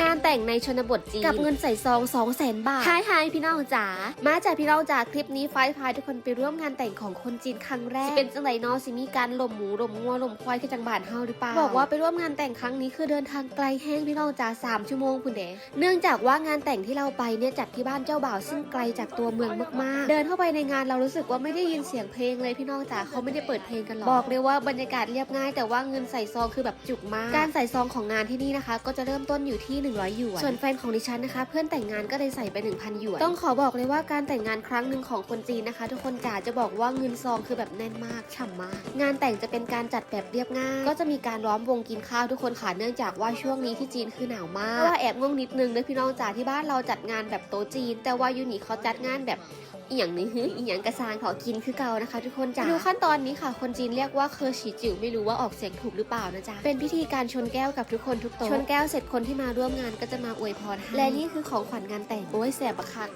งานแต่งในชนบทจีนกับเงินใส่ซอง2 0 0 0 0 0 บาทฮายฮายพี่น้องจ๋ามาจากพี่น้องจ๋าคลิปนี้ไฟล์พายทุกคนไปร่วมงานแต่งของคนจีนครั้งแรกสิเป็นจังไรเนอสิมีการลมหมูลมงัวลมควายคือจังบานเฮาหรือเปล่าบอกว่าไปร่วมงานแต่งครั้งนี้คือเดินทางไกลแห้งพี่น้องจ๋า3ชั่วโมงคุณเดเนื่องจากว่างานแต่งที่เราไปเนี่ยจัดที่บ้านเจ้าบ่าวซึ่งไกลจากตัวเมืองมากๆ เดินเข้าไปในงานเรารู้สึกว่าไม่ได้ยินเสียงเพลงเลยพี่น้องจ๋าเขาไม่ได้เปิดเพลงกันหรอกบอกเลยว่าบรรยากาศเรียบง่าย แต่ว่าเงินใส่ซองคือแบบจุกมาก การใส่ซองของงานที่นี่นะคะ ก็จะเริ่มต้นอยู่ที่100หยวน ส่วนแฟนของดิฉันนะคะ เพื่อนแต่งงานก็เลยใส่ไป 1,000หยวน ต้องขอบอกเลยว่าการแต่งงานครั้งหนึ่งของคนจีนนะคะ ทุกคนจ๋าจะบอกว่าเงินซองคือแบบแน่นมากฉ่ำมาก งานแต่งจะเป็นการจัดแบบเรียบง่าย ก็จะมีการล้อมวงกินข้าวทุกคนค่ะเนื่องจากว่าช่วงนี้ที่จีนคือหนาวมากเพราะว่าแอบงงนิดนึงนะพี่น้องจ๋าที่บ้านเราจัดงานแบบโต๊ะจีน แต่ว่ายูนี่เขาจัดงานแบบอีหยังนี่ฮึอีหยังกระซางขอกินคือเก่านะคะ ทุกคนจ้าดูขั้นตอนนี้ค่ะ คนจีนเรียกว่าเคอร์ฉีจิ๋วไม่รู้ว่าออกเสียงถูกหรือเปล่านะจ๊ะเป็นพิธีการชนแก้วกับทุกคนทุกโต๊ะชนแก้วเสร็จคนที่มาร่วมงานก็จะมาอวยพรให้และนี่คือของขวัญงานแต่งโอ้ยแสบปะคัก